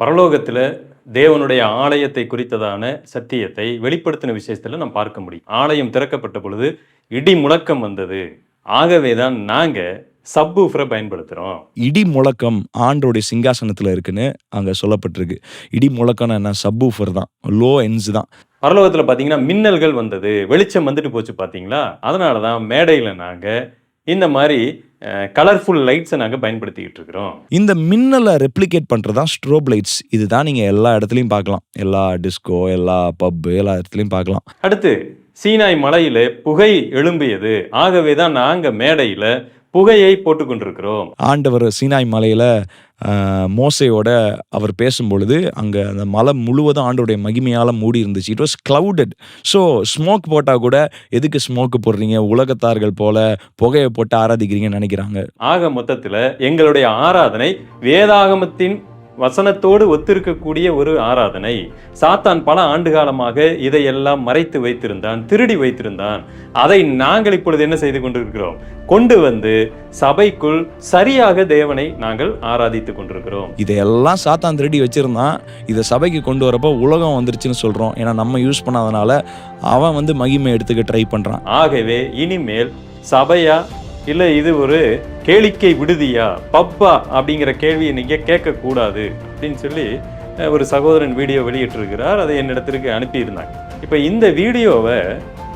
பரலோகத்தில் தேவனுடைய ஆலயத்தை குறித்ததான சத்தியத்தை வெளிப்படுத்தின விஷயத்தில் நாம் பார்க்க முடியும். ஆலயம் திறக்கப்பட்ட பொழுது இடி முழக்கம் வந்தது. ஆகவே தான் நாங்கள் சப்வூஃபரை பயன்படுத்துகிறோம் இடி முழக்கம் ஆண்டோடைய சிங்காசனத்தில் இருக்குன்னு அங்கே சொல்லப்பட்டிருக்கு. இடி முழக்கம்னா என்ன? சப்வூஃபர் தான். லோ என்ஸ் தான். பரலோகத்தில் பார்த்தீங்கன்னா மின்னல்கள் வந்தது. வெளிச்சம் வந்துட்டு போச்சு பார்த்தீங்களா அதனால தான் மேடையில் நாங்கள் இந்த மாதிரி கலர்ஃபுல் லைட்ஸை நாங்கள் பயன்படுத்திக்கிட்டு இருக்கிறோம். இந்த மின்னலை ரெப்ளிகேட் பண்ணுறது தான் ஸ்ட்ரோப் லைட்ஸ் இதுதான் நீங்கள் எல்லா இடத்துலையும் பார்க்கலாம். எல்லா டிஸ்கோ எல்லா பப்பு எல்லா இடத்துலையும் பார்க்கலாம். அடுத்து சீனாய் மலையில் புகை எழும்பியது. ஆகவே தான் நாங்கள் மேடையில் புகையை போட்டு கொண்டிருக்கிறோம் ஆண்டவர் சீனாய் மலையில் மோசையோட அவர் பேசும்பொழுது அங்கே அந்த மலை முழுவதும் ஆண்டோடைய மகிமையால் மூடி இருந்துச்சு it was clouded. So smoke போட்டால் கூட எதுக்கு ஸ்மோக்கு போடுறீங்க? உலகத்தார்கள் போல புகையை போட்டு ஆராதிக்கிறீங்கன்னு நினைக்கிறாங்க. ஆக மொத்தத்தில் எங்களுடைய ஆராதனை வேதாகமத்தின் வசனத்தோடு ஒத்திருக்கக்கூடிய ஒரு ஆராதனை. சாத்தான் பல ஆண்டு காலமாக இதையெல்லாம் மறைத்து வைத்திருந்தான் திருடி வைத்திருந்தான். அதை நாங்கள் இப்பொழுது என்ன செய்து கொண்டிருக்கிறோம்? கொண்டு வந்து சபைக்குள் சரியாக தேவனை நாங்கள் ஆராதித்து கொண்டிருக்கிறோம். இதையெல்லாம் சாத்தான் திருடி வச்சிருந்தான் இதை சபைக்கு கொண்டு வரப்போ உலகம் வந்துருச்சுன்னு சொல்கிறோம் ஏன்னா நம்ம யூஸ் பண்ணாதனால அவன் வந்து மகிமை எடுத்துக்க ட்ரை பண்ணுறான் ஆகவே இனிமேல் சபையா இல்லை இது ஒரு கேளிக்கை விடுதியா? பப்பா அப்படிங்கிற கேள்வியை நீங்கள் கேட்கக்கூடாது அப்படின்னு சொல்லி ஒரு சகோதரன் வீடியோ வெளியிட்டிருக்கிறார். அதை என்னிடத்திற்கு அனுப்பியிருந்தாங்க. இப்போ இந்த வீடியோவை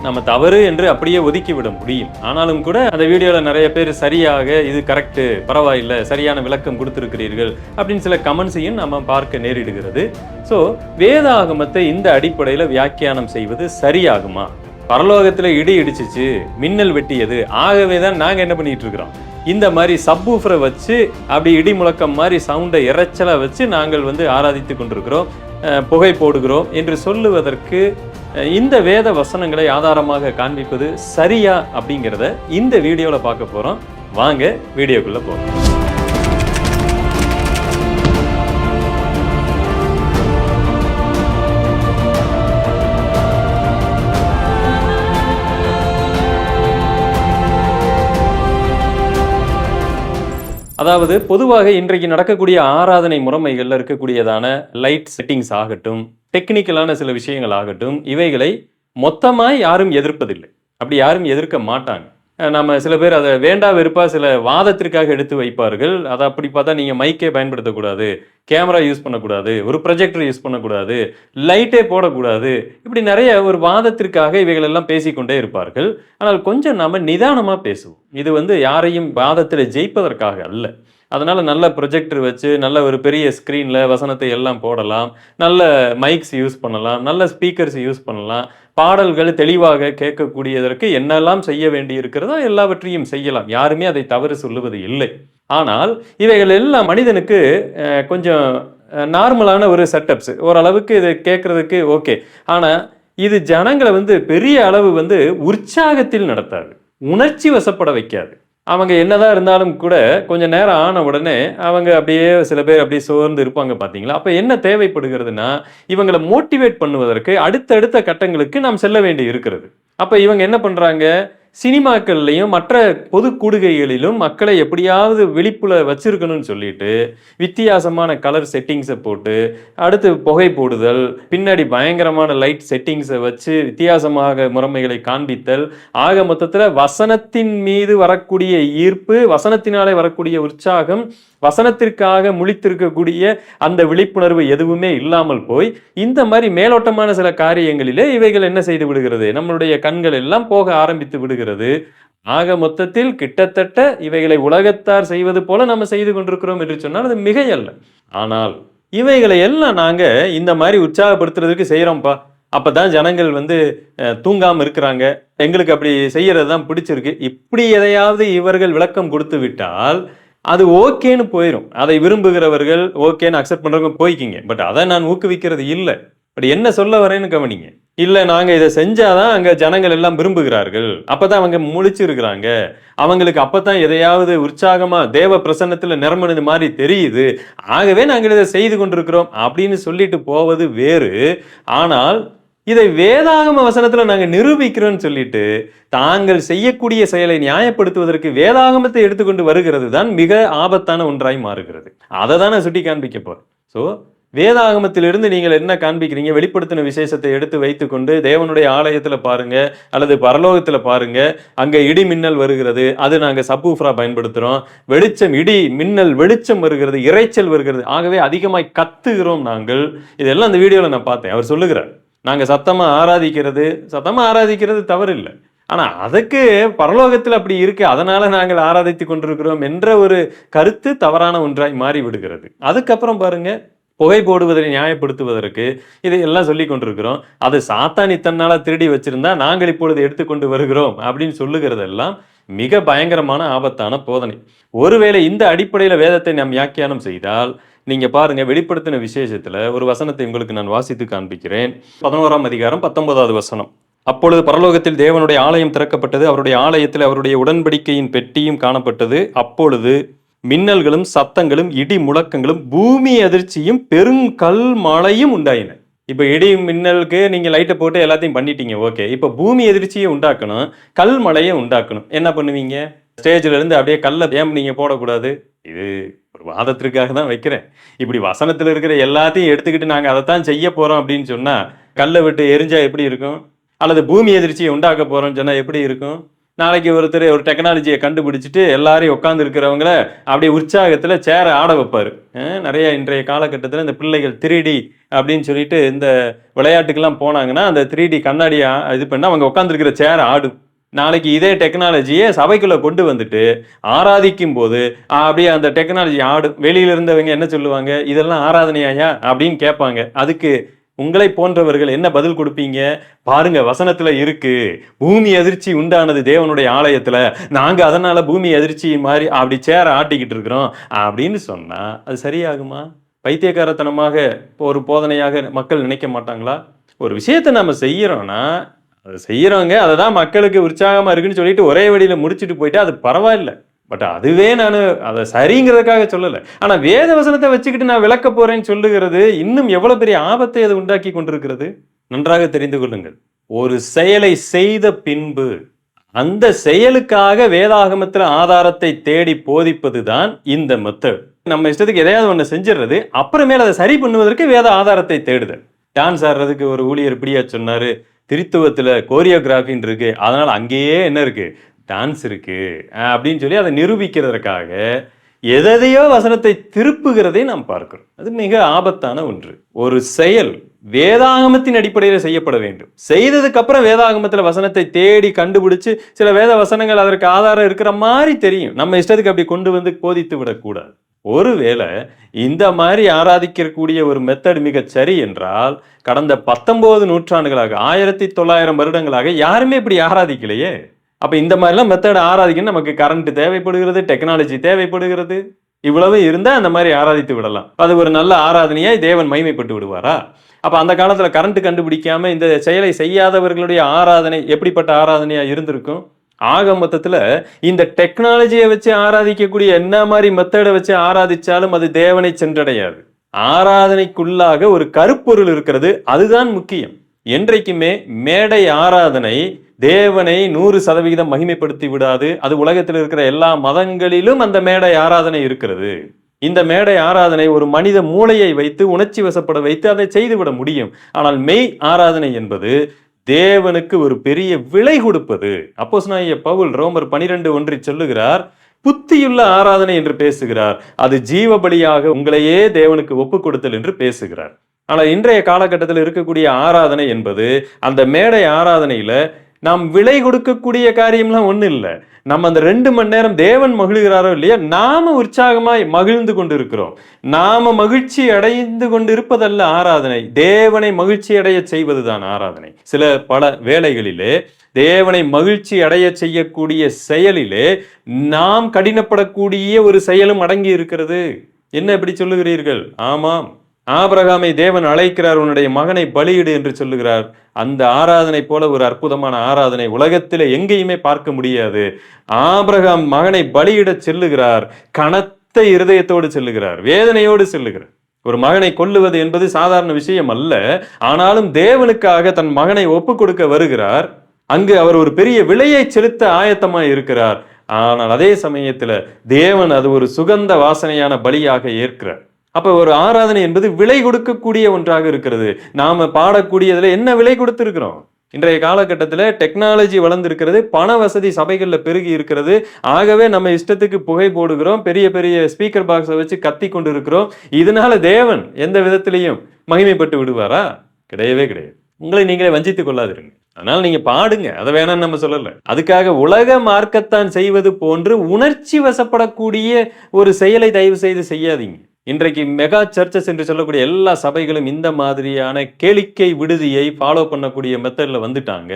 நம்ம தவறு என்று அப்படியே ஒதுக்கி விட முடியும். ஆனாலும் கூட அந்த வீடியோவில் நிறைய பேர் சரியாக இது கரெக்டு பரவாயில்லை சரியான விளக்கம் கொடுத்துருக்கிறீர்கள் அப்படின்னு சில கமெண்ட்ஸையும் நம்ம பார்க்க நேரிடுகிறது. ஸோ வேதாகமத்தை இந்த அடிப்படையில் வியாக்கியானம் செய்வது சரியாகுமா? பரலோகத்தில் இடி இடிச்சிச்சு மின்னல் வெட்டியது. ஆகவே தான் நாங்கள் என்ன பண்ணிட்டு இருக்கிறோம்? இந்த மாதிரி சப்வூஃபரை வச்சு அப்படி இடி முழக்கம் மாதிரி சவுண்டை இரைச்சலா வச்சு நாங்கள் வந்து ஆராதித்து கொண்டிருக்கிறோம் புகை போடுகிறோம் என்று சொல்லுவதற்கு இந்த வேத வசனங்களை ஆதாரமாக காண்பிப்பது சரியா அப்படிங்கிறத இந்த வீடியோவில் பார்க்க போகிறோம் வாங்க வீடியோக்குள்ளே போகிறோம் அதாவது பொதுவாக இன்றைக்கு நடக்கக்கூடிய ஆராதனை முறைமைகளில் இருக்கக்கூடியதான லைட் செட்டிங்ஸ் ஆகட்டும் டெக்னிக்கலான சில விஷயங்கள் ஆகட்டும் இவைகளை மொத்தமாக யாரும் எதிர்ப்பதில்லை. அப்படி யாரும் எதிர்க்க மாட்டாங்க. நம்ம சில பேர் அதை வேண்டா வெறுப்பாக சில வாதத்திற்காக எடுத்து வைப்பார்கள். அதை அப்படி பார்த்தா நீங்கள் மைக்கே பயன்படுத்தக்கூடாது கேமரா யூஸ் பண்ணக்கூடாது ஒரு ப்ரொஜெக்டர் யூஸ் பண்ணக்கூடாது லைட்டே போடக்கூடாது. இப்படி நிறைய ஒரு வாதத்திற்காக இவைகளெல்லாம் பேசிக்கொண்டே இருப்பார்கள். ஆனால் கொஞ்சம் நாம் நிதானமாக பேசுவோம். இது வந்து யாரையும் வாதத்தில் ஜெயிப்பதற்காக அல்ல. அதனால் நல்ல ப்ரொஜெக்டர் வச்சு நல்ல ஒரு பெரிய ஸ்க்ரீனில் வசனத்தை எல்லாம் போடலாம். நல்ல மைக்ஸ் யூஸ் பண்ணலாம். நல்ல ஸ்பீக்கர்ஸ் யூஸ் பண்ணலாம். பாடல்கள் தெளிவாக கேட்கக்கூடியதற்கு என்னெல்லாம் செய்ய வேண்டி இருக்கிறதோ எல்லாவற்றையும் செய்யலாம். யாருமே அதை தவறு சொல்லுவது இல்லை. ஆனால் இவைகள் எல்லாம் மனிதனுக்கு கொஞ்சம் நார்மலான ஒரு செட்டப்ஸ் ஓரளவுக்கு இது கேட்குறதுக்கு ஓகே ஆனால் இது ஜனங்களை வந்து பெரிய அளவு வந்து உற்சாகத்தில் நடத்தாது. உணர்ச்சி வசப்பட வைக்காது. அவங்க என்னதான் இருந்தாலும் கூட கொஞ்சம் நேரம் ஆன உடனே அவங்க அப்படியே சில பேர் அப்படியே சோர்ந்து இருப்பாங்க பார்த்தீங்களா அப்போ என்ன தேவைப்படுகிறதுனா இவங்களை மோட்டிவேட் பண்ணுவதற்கு அடுத்தடுத்த கட்டங்களுக்கு நாம் செல்ல வேண்டி இருக்கிறது. அப்போ இவங்க என்ன பண்ணுறாங்க சினிமாக்கள்லையும் மற்ற பொது கூடுகைகளிலும் மக்களை எப்படியாவது விழிப்புல வச்சிருக்கணும்னு சொல்லிட்டு வித்தியாசமான கலர் செட்டிங்ஸை போட்டு அடுத்து புகை போடுதல் பின்னாடி பயங்கரமான லைட் செட்டிங்ஸை வச்சு வித்தியாசமாக முறைமைகளை காண்பித்தல் ஆக மொத்தத்தில் வசனத்தின் மீது வரக்கூடிய ஈர்ப்பு வசனத்தினாலே வரக்கூடிய உற்சாகம் வசனத்திற்காக முழித்திருக்கக்கூடிய அந்த விழிப்புணர்வு எதுவுமே இல்லாமல் போய் இந்த மாதிரி மேலோட்டமான சில காரியங்களிலே இவைகள் என்ன செய்து விடுகிறது? நம்மளுடைய கண்கள் எல்லாம் போக ஆரம்பித்து விடுகிறது. ஆக மொத்தத்தில் கிட்டத்தட்ட இவைகளை உலகத்தார் செய்வது போல நம்ம செய்து கொண்டிருக்கிறோம் என்று சொன்னால் அது மிகையல்ல. ஆனால் இவைகளை எல்லாம் நாங்க இந்த மாதிரி உற்சாகப்படுத்துறதுக்கு செய்யறோம்ப்பா அப்பதான் ஜனங்கள் வந்து அஹ், தூங்காம இருக்கிறாங்க. எங்களுக்கு அப்படி செய்யறது தான் பிடிச்சிருக்கு. இப்படி எதையாவது இவர்கள் விளக்கம் கொடுத்து விட்டால் அது ஓகேன்னு போயிடும் அதை விரும்புகிறவர்கள் ஓகேன்னு அக்செப்ட் பண்றவங்க போய்க்கிங்க. பட் அதை நான் ஊக்குவிக்கிறது இல்லை. பட் என்ன சொல்ல வரேன்னு கவனிங்க. இல்லை நாங்கள் இதை செஞ்சாதான் அங்கே ஜனங்கள் எல்லாம் விரும்புகிறார்கள். அப்போ தான் அவங்க முழிச்சிருக்கிறாங்க. அவங்களுக்கு அப்போ தான் எதையாவது உற்சாகமாக தேவ பிரசன்னத்தில் நிரம்பினது மாதிரி தெரியுது. ஆகவே நாங்கள் இதை செய்து கொண்டிருக்கிறோம் அப்படின்னு சொல்லிட்டு போவது வேறு. ஆனால் இதை வேதாகம வசனத்தில் நாங்கள் நிரூபிக்கிறோம்னு சொல்லிட்டு தாங்கள் செய்யக்கூடிய செயலை நியாயப்படுத்துவதற்கு வேதாகமத்தை எடுத்துக்கொண்டு வருகிறது தான் மிக ஆபத்தான ஒன்றாய் மாறுகிறது. அதை தான் நான் சுட்டி காண்பிக்க போகிறேன் ஸோ வேதாகமத்திலிருந்து நீங்கள் என்ன காண்பிக்கிறீங்க? வெளிப்படுத்தின விசேஷத்தை எடுத்து வைத்துக்கொண்டு தேவனுடைய ஆலயத்தில் பாருங்க அல்லது பரலோகத்தில் பாருங்க அங்கே இடி மின்னல் வருகிறது அது நாங்கள் சப்வூஃபரா பயன்படுத்துகிறோம் வெளிச்சம் இடி மின்னல் வெளிச்சம் வருகிறது இரைச்சல் வருகிறது. ஆகவே அதிகமாய் கத்துகிறோம் நாங்கள். இதெல்லாம் அந்த வீடியோவில் நான் பார்த்தேன். அவர் சொல்லுகிறார் நாங்கள் சத்தமாக ஆராதிக்கிறது சத்தமாக ஆராதிக்கிறது தவறு இல்லை அதுக்கு பரலோகத்தில் அப்படி இருக்கு அதனால நாங்கள் ஆராதித்து கொண்டிருக்கிறோம் என்ற ஒரு கருத்து தவறான ஒன்றாய் மாறி விடுகிறது அதுக்கப்புறம் பாருங்க புகை போடுவதை நியாயப்படுத்துவதற்கு இதையெல்லாம் சொல்லி கொண்டிருக்கிறோம். அது சாத்தானி தன்னால திருடி வச்சிருந்தா நாங்கள் இப்பொழுது எடுத்துக்கொண்டு வருகிறோம் அப்படின்னு சொல்லுகிறதெல்லாம் மிக பயங்கரமான ஆபத்தான போதனை. ஒருவேளை இந்த அடிப்படையில் வேதத்தை நாம் வியாக்கியானம் செய்தால் நீங்க பாருங்க வெளிப்படுத்தின விசேஷத்துல ஒரு வசனத்தை உங்களுக்கு நான் வாசித்து காண்பிக்கிறேன். பதினோராம் அதிகாரம் பத்தொன்பதாவது வசனம். அப்பொழுது பரலோகத்தில் தேவனுடைய ஆலயம் திறக்கப்பட்டது அவருடைய ஆலயத்தில் அவருடைய உடன்படிக்கையின் பெட்டியும் காணப்பட்டது. அப்பொழுது மின்னல்களும் சத்தங்களும் இடி முழக்கங்களும் பூமி அதிர்ச்சியும் பெருங்கல் மழையும் உண்டாயின. இப்போ இடி மின்னலுக்கு நீங்கள் லைட்டை போட்டு எல்லாத்தையும் பண்ணிட்டீங்க ஓகே இப்போ பூமி எதிர்ச்சியை உண்டாக்கணும் கல் மழையை உண்டாக்கணும். என்ன பண்ணுவீங்க? ஸ்டேஜில் இருந்து அப்படியே கல்லை ஏன் நீங்கள் போடக்கூடாது? இது ஒரு வாதத்திற்காக தான் வைக்கிறேன். இப்படி வசனத்தில் இருக்கிற எல்லாத்தையும் எடுத்துக்கிட்டு நாங்கள் அதைத்தான் செய்ய போகிறோம் அப்படின்னு சொன்னால் கல்லை விட்டு எரிஞ்சா எப்படி இருக்கும்? அல்லது பூமி எதிர்ச்சியை உண்டாக்க போகிறோம்னு சொன்னால் எப்படி இருக்கும்? நாளைக்கு ஒருத்தர் ஒரு டெக்னாலஜியை கண்டுபிடிச்சிட்டு எல்லாரையும் உட்காந்து இருக்கிறவங்கள அப்படியே உற்சாகத்தில் சேர ஆட வைப்பார். நிறைய இன்றைய காலகட்டத்தில் இந்த பிள்ளைகள் த்ரீடி அப்படின்னு சொல்லிட்டு இந்த விளையாட்டுக்கெல்லாம் போனாங்கன்னா அந்த த்ரீடி கண்ணாடியை இது பண்ணால் அவங்க உட்காந்துருக்கிற சேர் ஆடும். நாளைக்கு இதே டெக்னாலஜியை சபைக்குள்ளே கொண்டு வந்துட்டு ஆராதிக்கும் போது அப்படியே அந்த டெக்னாலஜி ஆடும். வெளியில இருந்தவங்க என்ன சொல்லுவாங்க? இதெல்லாம் ஆராதனையாயா? அப்படின்னு கேட்பாங்க. அதுக்கு உங்களை போன்றவர்கள் என்ன பதில் கொடுப்பீங்க? பாருங்க வசனத்துல இருக்கு. பூமி அதிர்ச்சி உண்டானது தேவனுடைய ஆலயத்துல. நாங்க அதனால பூமி அதிர்ச்சி மாதிரி அப்படி சேர ஆட்டிக்கிட்டு இருக்கிறோம். அப்படின்னு சொன்னா அது சரியாகுமா? பைத்தியக்காரத்தனமாக ஒரு போதனையாக மக்கள் நினைக்க மாட்டாங்களா? ஒரு விஷயத்தை நம்ம செய்யறோம்னா அதை செய்யறவங்க அதை தான் மக்களுக்கு உற்சாகமா இருக்குன்னு சொல்லிட்டு ஒரே வழியில முடிச்சுட்டு போயிட்டு அது பரவாயில்ல. பட் அதுவே நான் அதை சரிங்கிறதுக்காக சொல்லலை. ஆனால் வேத வசனத்தை வச்சுக்கிட்டு நான் விளக்க போகிறேன்னு சொல்லுகிறது இன்னும் எவ்வளோ பெரிய ஆபத்தை அது உண்டாக்கி கொண்டிருக்கிறது? நன்றாக தெரிந்து கொள்ளுங்கள். ஒரு செயலை செய்த பின்பு அந்த செயலுக்காக வேதாகமத்தில் ஆதாரத்தை தேடி போதிப்பது தான் இந்த மெத்தட் நம்ம இஷ்டத்துக்கு எதையாவது ஒன்று செஞ்சிடுறது அப்புறமேல அதை சரி பண்ணுவதற்கு வேத ஆதாரத்தை தேடுதல். டான்ஸ் ஆடுறதுக்கு ஒரு ஊழியர் இப்படியா சொன்னார் திருத்துவத்தில் கோரியோகிராஃபின்னு இருக்கு அதனால் அங்கேயே என்ன இருக்குது டான்ஸ் இருக்கு. அப்படின்னு சொல்லி அதை நிரூபிக்கிறதற்காக எதையோ வசனத்தை திருப்புகிறதை நாம் பார்க்கிறோம். அது மிக ஆபத்தான ஒன்று. ஒரு செயல் வேதாகமத்தின் அடிப்படையில் செய்யப்பட வேண்டும். செய்ததுக்கு அப்புறம் வேதாகமத்தில் வசனத்தை தேடி கண்டுபிடிச்சு சில வேத வசனங்கள் அதற்கு ஆதாரம் இருக்கிற மாதிரி தெரியும். நம்ம இஷ்டத்துக்கு அப்படி கொண்டு வந்து போதித்து விடக்கூடாது. ஒருவேளை இந்த மாதிரி ஆராதிக்கக்கூடிய ஒரு மெத்தட் மிகச் சரி என்றால் கடந்த பத்தொன்பது நூற்றாண்டுகளாக ஆயிரத்தி தொள்ளாயிரம் வருடங்களாக யாருமே இப்படி ஆராதிக்கலையே? அப்போ இந்த மாதிரிலாம் மெத்தட் ஆராதிக்கணும் நமக்கு கரண்ட் தேவைப்படுகிறது டெக்னாலஜி தேவைப்படுகிறது. இவ்வளவு இருந்தால் அந்த மாதிரி ஆராதித்து விடலாம். அது ஒரு நல்ல ஆராதனையாக தேவன் மைமைப்பட்டு விடுவாரா? அப்போ அந்த காலத்தில் கரண்ட் கண்டுபிடிக்காம இந்த செயலை செய்யாதவர்களுடைய ஆராதனை எப்படிப்பட்ட ஆராதனையாக இருந்திருக்கும்? ஆக மொத்தத்தில் இந்த டெக்னாலஜியை வச்சு ஆராதிக்கக்கூடிய என்ன மாதிரி மெத்தடை வச்சு ஆராதிச்சாலும் அது தேவனை சென்றடையாது. ஆராதனைக்குள்ளாக ஒரு கருப்பொருள் இருக்கிறது அதுதான் முக்கியம். என்றைக்குமே மேடை ஆராதனை தேவனை நூறு சதவிகிதம் மகிமைப்படுத்தி விடாது. அது உலகத்தில் இருக்கிற எல்லா மதங்களிலும் அந்த மேடை ஆராதனை இருக்கிறது. இந்த மேடை ஆராதனை ஒரு மனித மூளையை வைத்து உணர்ச்சி வசப்பட வைத்து அதை செய்துவிட முடியும். ஆனால் மெய் ஆராதனை என்பது தேவனுக்கு ஒரு பெரிய விலை கொடுப்பது. அப்போஸ் பவுல் ரோமர் பனிரெண்டு ஒன்றி சொல்லுகிறார் புத்தியுள்ள ஆராதனை என்று பேசுகிறார். அது ஜீவபலியாக உங்களையே தேவனுக்கு ஒப்பு கொடுத்தல் என்று பேசுகிறார். ஆனால் இன்றைய காலகட்டத்தில் இருக்கக்கூடிய ஆராதனை என்பது அந்த மேடை ஆராதனையில நாம் விலை கொடுக்கக்கூடிய காரியம்லாம் ஒன்றும் இல்லை. நம்ம அந்த ரெண்டு மணி நேரம் தேவன் மகிழ்கிறாரோ இல்லையா நாம உற்சாகமாய் மகிழ்ந்து கொண்டு இருக்கிறோம் நாம மகிழ்ச்சி அடைந்து கொண்டு இருப்பதல்ல ஆராதனை. தேவனை மகிழ்ச்சி அடைய செய்வதுதான் ஆராதனை. சில பல வேளைகளிலே தேவனை மகிழ்ச்சி அடைய செய்யக்கூடிய செயலிலே நாம் கடினப்படக்கூடிய ஒரு செயலும் அடங்கி இருக்கிறது. என்ன இப்படி சொல்லுகிறீர்கள்? ஆமாம். ஆபிரகாமை தேவன் அழைக்கிறார் உன்னுடைய மகனை பலியிடு என்று சொல்லுகிறார். அந்த ஆராதனை போல ஒரு அற்புதமான ஆராதனை உலகத்தில் எங்கேயுமே பார்க்க முடியாது. ஆபிரகாம் மகனை பலியிடச் செல்லுகிறார் கனத்த இருதயத்தோடு செல்லுகிறார் வேதனையோடு செல்லுகிறார். ஒரு மகனை கொல்லுவது என்பது சாதாரண விஷயம் அல்ல. ஆனாலும் தேவனுக்காக தன் மகனை ஒப்பு கொடுக்க வருகிறார். அங்கு அவர் ஒரு பெரிய விலையை செலுத்த ஆயத்தமாய் இருக்கிறார். ஆனால் அதே சமயத்தில் தேவன் அது ஒரு சுகந்த வாசனையான பலியாக ஏற்கிறார். அப்போ ஒரு ஆராதனை என்பது விலை கொடுக்கக்கூடிய ஒன்றாக இருக்கிறது. நாம் பாடக்கூடியதில் என்ன விலை கொடுத்துருக்குறோம்? இன்றைய காலகட்டத்தில் டெக்னாலஜி வளர்ந்துருக்கிறது பண வசதி சபைகளில் பெருகி இருக்கிறது. ஆகவே நம்ம இஷ்டத்துக்கு புகை போடுகிறோம் பெரிய பெரிய ஸ்பீக்கர் பாக்ஸை வச்சு கத்தி கொண்டு இருக்கிறோம் இதனால தேவன் எந்த விதத்திலையும் மகிமைப்பட்டு விடுவாரா? கிடையவே கிடையாது. உங்களை நீங்களே வஞ்சித்து கொள்ளாதிருங்க அதனால நீங்க பாடுங்க அதை வேணாம்னு நம்ம சொல்லல. அதுக்காக உலக மார்க்கத்தான் செய்வது போன்று உணர்ச்சி வசப்படக்கூடிய ஒரு செயலை தயவு செய்து செய்யாதீங்க. இன்றைக்கு மெகா சர்ச்சஸ் என்று சொல்லக்கூடிய எல்லா சபைகளும் இந்த மாதிரியான கேளிக்கை விடுதியை ஃபாலோ பண்ணக்கூடிய மெத்தடில் வந்துட்டாங்க.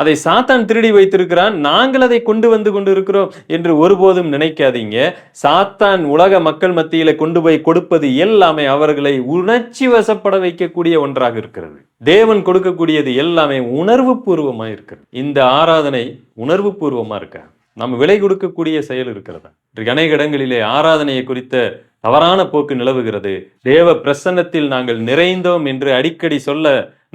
அதை சாத்தான் திருடி வைத்திருக்கிறான். நாங்கள் அதை கொண்டு வந்து கொண்டு இருக்கிறோம் என்று ஒருபோதும் நினைக்காதீங்க. சாத்தான் உலக மக்கள் மத்தியில் கொண்டு போய் கொடுப்பது எல்லாமே அவர்களை உணர்ச்சி வசப்பட வைக்கக்கூடிய ஒன்றாக இருக்கிறது. தேவன் கொடுக்கக்கூடியது எல்லாமே உணர்வு பூர்வமாக இருக்கிறது. இந்த ஆராதனை உணர்வு பூர்வமாக இருக்கா? நம்ம விலை கொடுக்கக்கூடிய செயல் இருக்கிறதா? இன்றைக்கு அநேக இடங்களிலே ஆராதனையை குறித்த தவறான போக்கு நிலவுகிறது. தேவ பிரசன்னத்தில் நாங்கள் நிறைந்தோம் என்று அடிக்கடி சொல்ல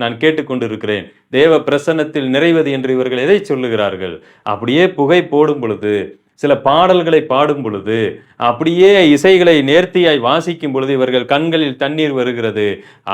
நான் கேட்டுக்கொண்டிருக்கிறேன். தேவ பிரசன்னத்தில் நிறைவது என்று இவர்கள் எதை சொல்லுகிறார்கள்? அப்படியே புகை போடும் பொழுது சில பாடல்களை பாடும் பொழுது அப்படியே இசைகளை நேர்த்தியாய் வாசிக்கும் பொழுது இவர்கள் கண்களில் தண்ணீர் வருகிறது.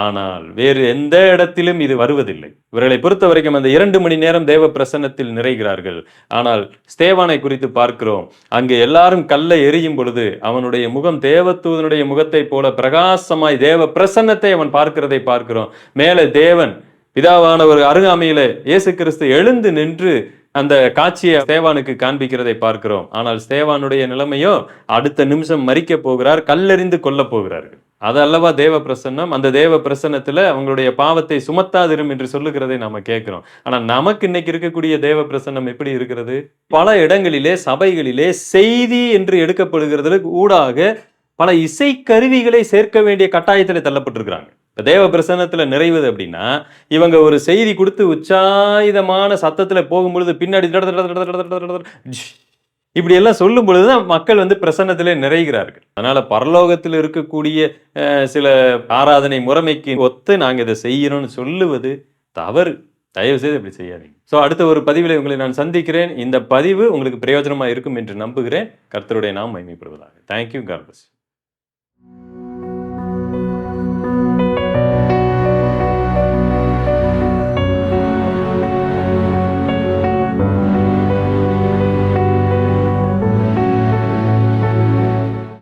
ஆனால் வேறு எந்த இடத்திலும் இது வருவதில்லை. இவர்களை பொறுத்த வரைக்கும் அந்த இரண்டு மணி நேரம் தேவ பிரசன்னத்தில் நிறைகிறார்கள். ஆனால் ஸ்தேவானை குறித்து பார்க்கிறோம். அங்கு எல்லாரும் கல்லை எரியும் பொழுது அவனுடைய முகம் தேவத்தூதனுடைய முகத்தை போல பிரகாசமாய் தேவ பிரசன்னத்தை அவன் பார்க்கிறதை பார்க்கிறோம். மேலே தேவன் பிதாவானவர் அருகாமையில இயேசு கிறிஸ்து எழுந்து நின்று அந்த காட்சியை ஸ்தேவானுக்கு காண்பிக்கிறதை பார்க்கிறோம். ஆனால் ஸ்தேவானுடைய நிலைமையோ அடுத்த நிமிஷம் மறிக்க போகிறார் கல்லெறிந்து கொல்ல போகிறார்கள் அது அல்லவா தேவ பிரசன்னம்? அந்த தேவ பிரசன்னத்தில் அவங்களுடைய பாவத்தை சுமத்தாதிரும் என்று சொல்லுகிறதை நாம கேட்கிறோம். ஆனால் நமக்கு இன்னைக்கு இருக்கக்கூடிய தேவ பிரசன்னம் எப்படி இருக்கிறது? பல இடங்களிலே சபைகளிலே செய்தி என்று எடுக்கப்படுகிறதுக்கு ஊடாக பல இசை கருவிகளை சேர்க்க வேண்டிய கட்டாயத்தில் தள்ளப்பட்டிருக்கிறாங்க. இப்போ தேவ பிரசன்னத்தில் நிறைவது அப்படின்னா இவங்க ஒரு செய்தி கொடுத்து உச்சாயுதமான சத்தத்தில் போகும்பொழுது பின்னாடி இப்படி எல்லாம் சொல்லும் பொழுதுதான் மக்கள் வந்து பிரசன்னத்திலே நிறைகிறார்கள். அதனால பரலோகத்தில் இருக்கக்கூடிய சில ஆராதனை முறைமைக்கு ஒத்து நாங்கள் இதை செய்யணும்னு சொல்லுவது தவறு. தயவு செய்து இப்படி செய்யாதீங்க. ஸோ அடுத்த ஒரு பதிவில் உங்களை நான் சந்திக்கிறேன். இந்த பதிவு உங்களுக்கு பிரயோஜனமாக இருக்கும் என்று நம்புகிறேன். கர்த்தருடைய நாம் மகிமைப்படுவதாக. Thank you corpus